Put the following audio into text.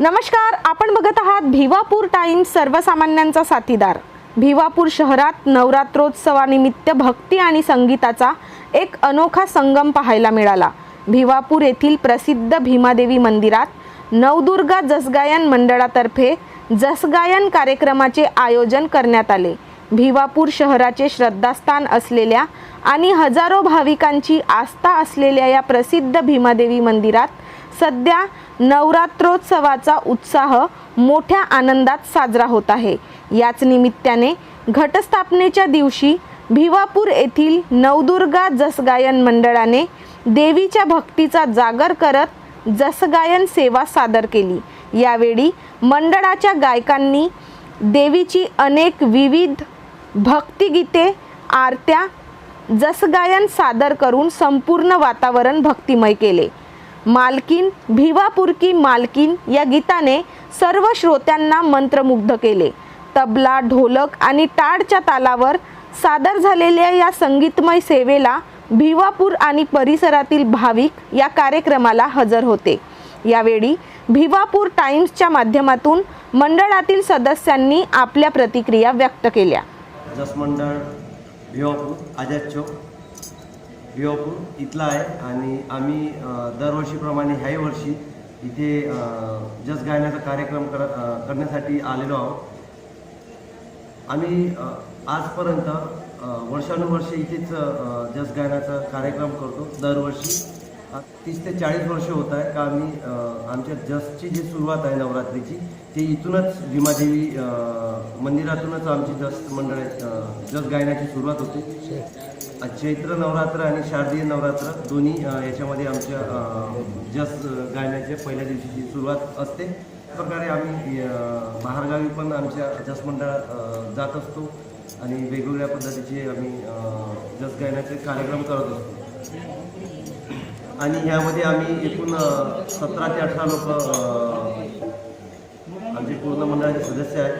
नमस्कार आपण बघत आहात भिवापूर टाइम्स सर्वसामान्यांचा साथीदार. भिवापूर शहरात नवरात्रोत्सवानिमित्त भक्ती आणि संगीताचा एक अनोखा संगम पाहायला मिळाला. भिवापूर येथील प्रसिद्ध भीमादेवी मंदिरात नवदुर्गा जसगायन मंडळातर्फे जसगायन कार्यक्रमाचे आयोजन करण्यात आले. भिवापूर शहराचे श्रद्धास्थान असलेल्या आणि हजारो भाविकांची आस्था असलेल्या या प्रसिद्ध भीमादेवी मंदिरात सध्या नवरात्रोत्सवाचा उत्साह मोठ्या आनंदात साजरा होत आहे. याच निमित्ताने घटस्थापनेच्या दिवशी भिवापूर येथील नवदुर्गा जसगायन मंडळाने देवीच्या भक्तीचा जागर करत जसगायन सेवा सादर केली. यावेळी मंडळाच्या गायकांनी देवीची अनेक विविध भक्तिगीते आरत्या जसगायन सादर करून संपूर्ण वातावरण भक्तिमय केले. मालकीन भिवापूर की मालकीन या गीताने सर्व श्रोत्यांना मंत्रमुग्ध केले. तबला ढोलक आणि टाळच्या तालावर सादर झालेल्या या संगीतमय सेवेला भिवापूर आणि परिसरातील भाविक या कार्यक्रमाला हजर होते. यावेळी भिवापूर टाइम्सच्या माध्यमातून मंडळातील सदस्यांनी आपल्या प्रतिक्रिया व्यक्त केल्या. जसमंडळ भिवापूर आझाद चौक. बिवापूर इथला आहे आणि आम्ही दरवर्षीप्रमाणे ह्याही वर्षी इथे जस गायनाचा कार्यक्रम कर करण्यासाठी आलेलो आहोत. आम्ही आजपर्यंत वर्षानुवर्षे इथेच जस गायनाचा कार्यक्रम करतो दरवर्षी. तीस ते चाळीस वर्ष होत आहे का आम्ही आमच्या जसची जी सुरुवात आहे नवरात्रीची ती इथूनच भीमादेवी मंदिरातूनच आमची जस मंडळ जस गायनाची सुरुवात होते. चैत्र नवरात्र आणि शारदीय नवरात्र दोन्ही याच्यामध्ये आमच्या जस गायनाच्या पहिल्या दिवशीची सुरुवात असते. त्या प्रकारे आम्ही बाहेरगावी पण आमच्या जस मंडळात जात असतो आणि वेगवेगळ्या पद्धतीचे आम्ही जस गायनाचे कार्यक्रम करत असतो. आणि ह्यामध्ये आम्ही एकूण सतरा ते अठरा लोक आमचे पूर्ण मंडळाचे सदस्य आहेत.